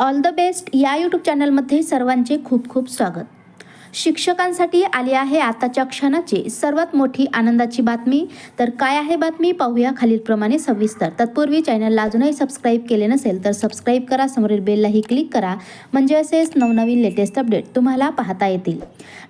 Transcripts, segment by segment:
All the best या YouTube चॅनलमध्ये सर्वांचे खूप खूप स्वागत. शिक्षकांसाठी आली आहे आताच्या क्षणाची सर्वात मोठी आनंदाची बातमी. तर काय आहे बातमी? पाहूया खालीलप्रमाणे सविस्तर. तत्पूर्वी चॅनलला अजूनही सबस्क्राईब केले नसेल तर सबस्क्राईब करा. समोरील बेललाही क्लिक करा. म्हणजे असेच नवनवीन लेटेस्ट अपडेट तुम्हाला पाहता येतील.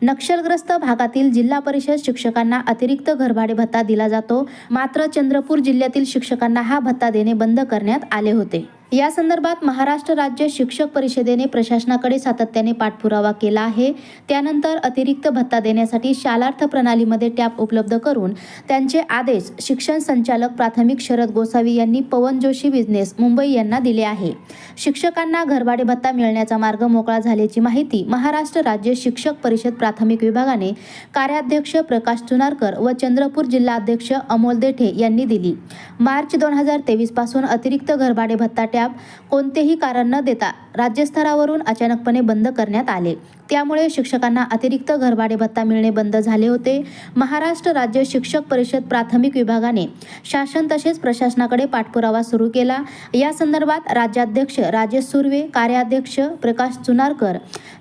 नक्षलग्रस्त भागातील जिल्हा परिषद शिक्षकांना अतिरिक्त घरभाडे भत्ता दिला जातो. मात्र चंद्रपूर जिल्ह्यातील शिक्षकांना हा भत्ता देणे बंद करण्यात आले होते. या संदर्भात महाराष्ट्र राज्य शिक्षक परिषदेने प्रशासनाकडे सातत्याने पाठपुरावा केला आहे. त्यानंतर अतिरिक्त भत्ता देण्यासाठी शालार्थ प्रणालीमध्ये टॅप उपलब्ध करून त्यांचे आदेश शिक्षण संचालक प्राथमिक शरद गोसावी यांनी पवन जोशी बिझनेस मुंबई यांना दिले आहे. शिक्षकांना घरभाडे भत्ता मिळण्याचा मार्ग मोकळा झाल्याची माहिती महाराष्ट्र राज्य शिक्षक परिषद प्राथमिक विभागाने कार्याध्यक्ष प्रकाश चुनारकर व चंद्रपूर जिल्हाध्यक्ष अमोल देठे यांनी दिली. मार्च दोन हजार तेवीसपासून अतिरिक्त घरभाडे भत्ता अद्याप कोणतेही कारण न देता राज्यस्तरावरून अचानकपणे बंद करण्यात आले. त्यामुळे शिक्षकांना अतिरिक्त घरभाडे भत्ता मिळणे बंद झाले होते. महाराष्ट्र राज्य शिक्षक परिषद प्राथमिक विभागाने शासन तसेच प्रशासनाकडे पाठपुरावा सुरू केला. या संदर्भात राज्याध्यक्ष राजेश सुर्वे कार्याध्यक्ष प्रकाश चुनारकर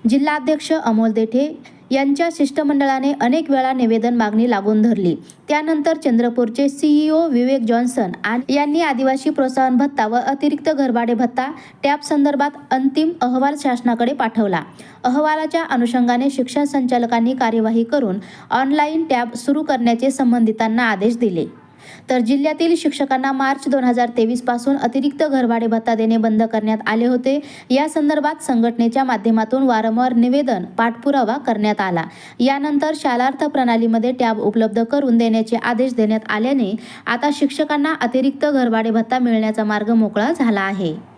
जिल्हाध्यक्ष अमोल देठे यांच्या शिष्टमंडळाने अनेक वेळा निवेदन मागणी लागून धरली. त्यानंतर चंद्रपूरचे सीईओ विवेक जॉन्सन आणि यांनी आदिवासी प्रोत्साहन भत्ता व अतिरिक्त घरभाडे भत्ता टॅप संदर्भात अंतिम अहवाल शासनाकडे पाठवला. अहवालाच्या अनुषंगाने शिक्षण संचालकांनी कार्यवाही करून ऑनलाईन टॅब सुरू करण्याचे संबंधितांना आदेश दिले. तर जिल्ह्यातील शिक्षकांना मार्च दोन हजार तेवीसपासून अतिरिक्त घरभाडे भत्ता देणे बंद करण्यात आले होते. या संदर्भात संघटनेच्या माध्यमातून वारंवार निवेदन पाठपुरावा करण्यात आला. यानंतर शालार्थ प्रणालीमध्ये टॅब उपलब्ध करून देण्याचे आदेश देण्यात आल्याने आता शिक्षकांना अतिरिक्त घरभाडे भत्ता मिळण्याचा मार्ग मोकळा झाला आहे.